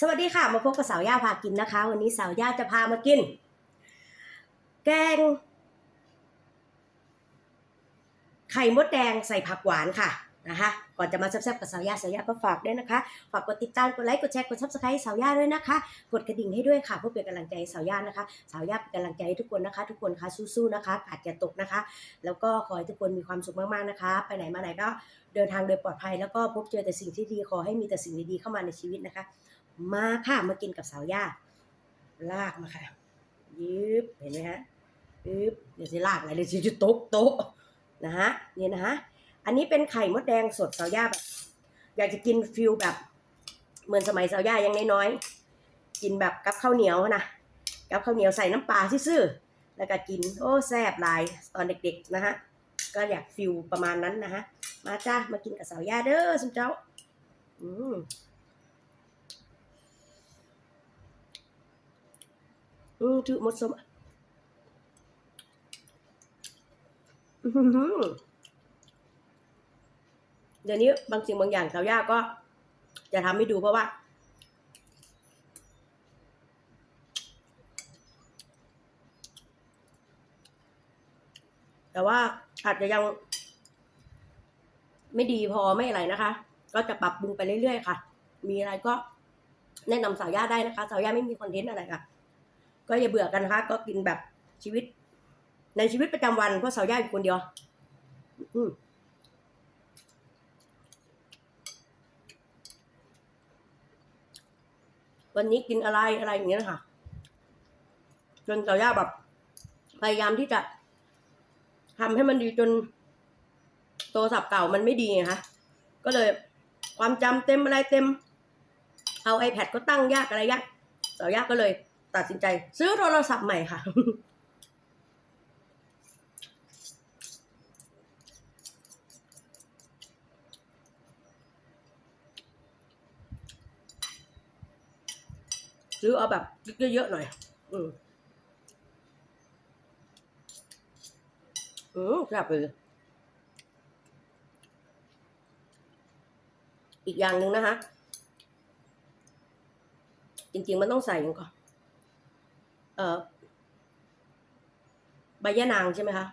สวัสดีค่ะ มาพบกับสาวย่าพากินนะคะ วันนี้สาวย่าจะพามากิน แกง ไข่มดแดงใส่ผักหวานค่ะนะคะก่อนจะมาแซ่บๆกับสาวย่าสาวย่าก็ฝากด้วยนะคะ ฝากกดติดตามกดไลค์กดแชร์กดซับสไครต์สาวย่าด้วยนะคะ กดกระดิ่งให้ด้วยค่ะเพื่อเป็นกำลังใจสาวย่านะคะ สาวย่าเป็นกำลังใจให้ทุกคนนะคะ ทุกคนคะสู้ๆนะคะอาจจะตกนะคะ แล้วก็ขอให้ทุกคนมีความสุขมากๆนะคะ ไปไหนมาไหนก็เดินทางโดยปลอดภัย แล้วก็พบเจอแต่สิ่งที่ดีขอให้มีแต่สิ่งดีๆเข้ามาในชีวิตนะคะ มาค่ะมากินกับสาวย่าลากมาค่ะยืบเห็นไหมฮะยืบเดี๋ยวจะลากอะไรเดี๋ยวจะโต๊ะโต๊ะนะฮะนี่นะฮะอันนี้เป็นไข่มดแดงสดสาวย่าแบบอยากจะกินฟิลแบบ เหมือนสมัยสาวย่ายังน้อยๆกินแบบกับข้าวเหนียวนะกับข้าวเหนียวใส่น้ำปลาซื่อๆแล้วก็กินโอ้แซ่บลายตอนเด็กๆนะฮะก็อยากฟิลประมาณนั้นนะฮะมาจ้ามากินกับสาวย่าเด้อสมเจ้า อืม อืมถือหมดสมอื้อหือเดี๋ยวนี้บางสิ่งบางอย่างสาวย่าก็จะทำให้ดูเพราะว่า แต่ว่าอาจจะยัง ไม่ดีพอไม่อะไรนะคะ ก็จะปรับปรุงไปเรื่อยๆค่ะ มีอะไรก็แนะนำสาวย่าได้นะคะ สาวย่าไม่มีคอนเทนต์อะไรค่ะ ก็อย่าเบื่อกันนะคะก็กินแบบชีวิต ในชีวิตประจำวันเพราะสาวย่าอยู่คนเดียว อืมวันนี้กินอะไรอะไรอย่างเงี้ยค่ะจนสาวย่าแบบ พยายามที่จะทำให้มันดีจนโทรศัพท์เก่ามันไม่ดีไงคะก็เลยความจำเต็มอะไรเต็ม เอา iPad ก็ตั้งยากอะไรยากสาวยากก็เลย ตัดสินใจ ซื้อโทรศัพท์ใหม่ค่ะซื้อเอาแบบเยอะๆหน่อย อืมอืมครับเลยอีกอย่างหนึ่งนะคะ จริงๆ มันต้องใส่ยังก่อน เอ่อใบยะนางใช่ไหมคะ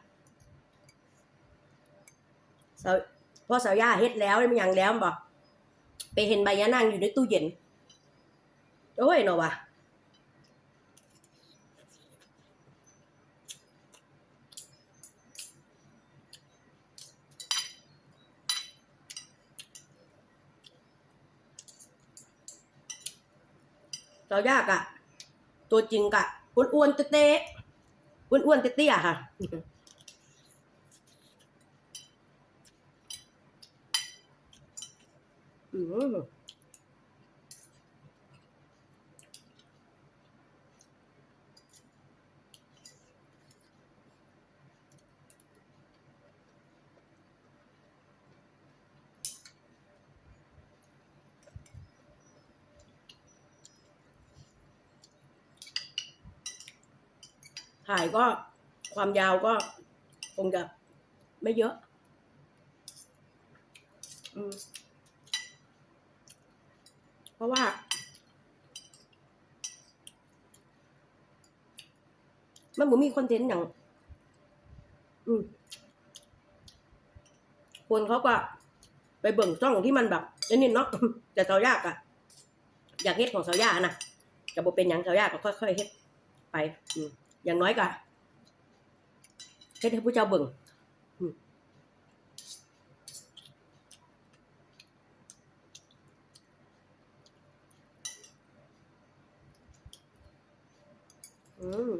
สาวพอสาวย่าเฮ็ดแล้วมันยังแล้วบอกไปเห็นใบยะนางอยู่ในตู้เย็น โอ้ยเนาะวะเสายากอะตัวจริงกะ อ้วนๆเต๊ะๆอ้วนๆเตี้ยๆค่ะ อืม ถ่ายก็ความยาวก็คงจะไม่เยอะ อืม เพราะว่า มันบ่มีคอนเทนต์อย่าง อืม คนเขาก็ไปเบิ่งช่องที่มันแบบนี่เนาะแต่สาวยากอะอยากเฮ็ดของสาวยานะจะบ่เป็นหยังสาวยาก็ค่อยๆเฮ็ดไป อืม อย่างน้อยก็เฮ็ดให้ผู้เจ้าเบิ่งอืมอืม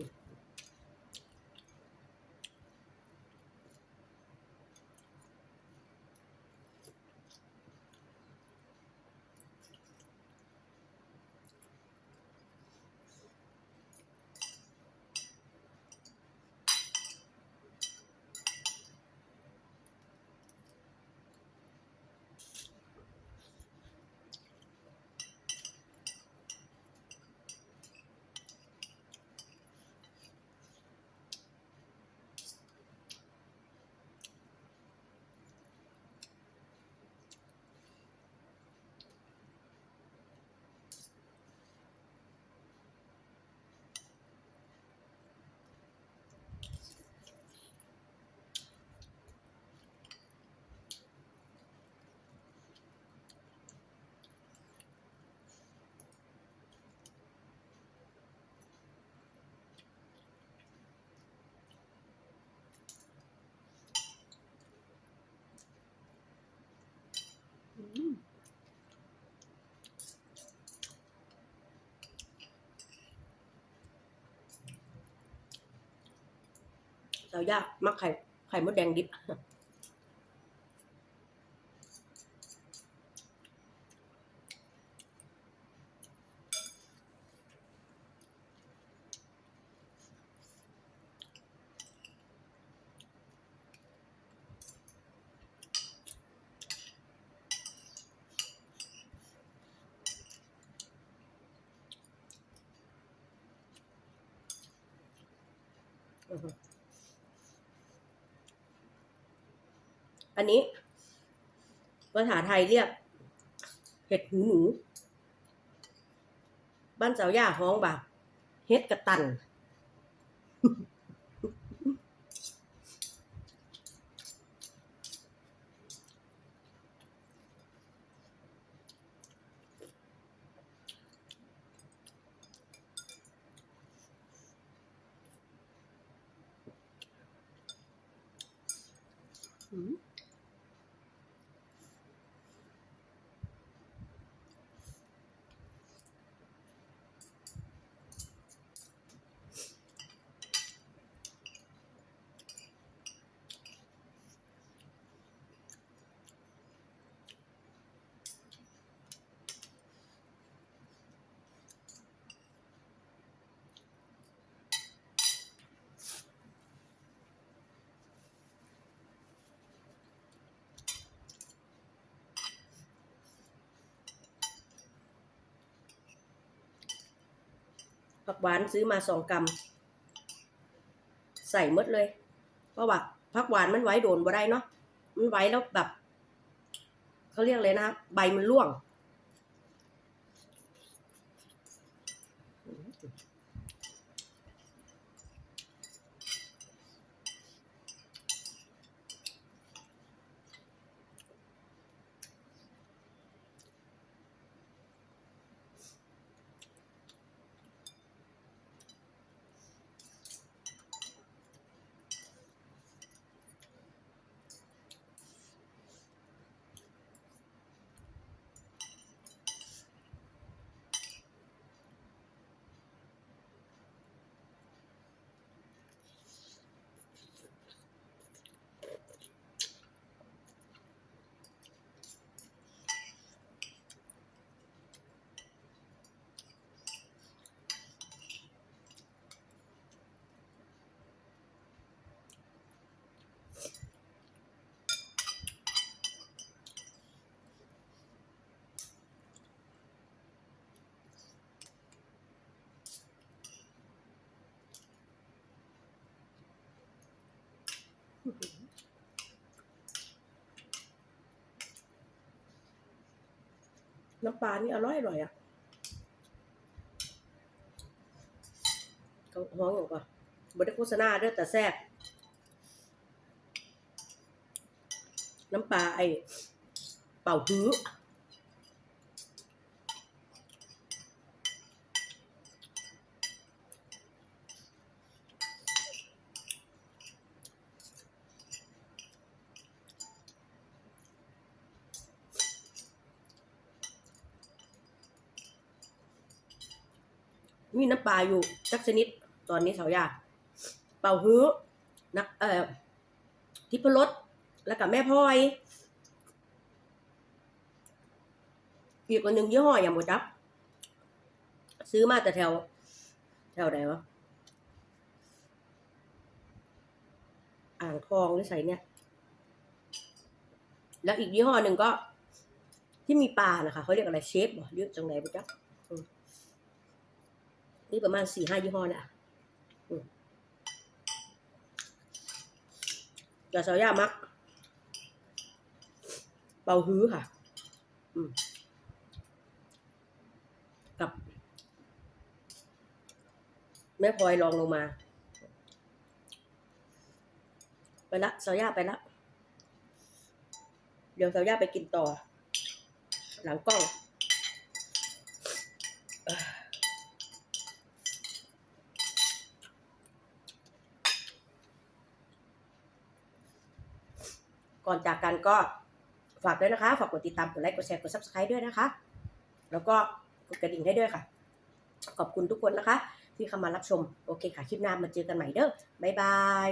อ สาวยามักไข่ไข่มดแดงดิบอือฮึ อันนี้ ภาษาไทยเรียก เห็ดหูหนู บ้านเสาหญ้าฮ้องแบบเห็ดกระตัน อืม ผักหวานซื้อมาสองกรัมใส่หมดเลย เพราะว่าผักหวานมันไว้โดนบ่ได้เนาะมันไว้แล้วแบบเขาเรียกเลยนะใบมันร่วง น้ำปลานี่อร่อยอร่อยอะเขาห้องอย่างก่อนบได้โฆษณาเด้อแต่แซ่บน้ำปลาไอเป่าฮื้อ มีน้ำปลาอยู่จักชนิด ตอนนี้สาวยาเป่าฮื้อนักเอ่อทิพรสแล้วกับแม่พลอย อีกคนหนึ่งยี่ห้ออย่างหมดจับ ซื้อมาแต่แถว แถวไหนวะอ่างทองหรือใส่เนี่ย แล้วอีกยี่ห้อหนึ่งก็ที่มีปลานะคะเขาเรียกอะไรเชฟบ่เรียกจังไหนบุจ๊ะ นี่ประมาณสี่ห้ายี่ห้อนี่ยอืมแต่สาวยามักเป่าฮื้อค่ะกับ แม่พลอยลองลงมา ไปละสาวยาไปละเดี๋ยวสาวยาไปกินต่อ หลังกล้อง ก่อนจากกันก็ฝากด้วยนะคะ ฝากกดติดตาม กดไลค์ กดแชร์ กด subscribe ด้วยนะคะ แล้วก็กดกระดิ่งให้ด้วยค่ะ ขอบคุณทุกคนนะคะ ที่เข้ามารับชม โอเคค่ะ คลิปหน้ามาเจอกันใหม่เด้อ บ๊ายบาย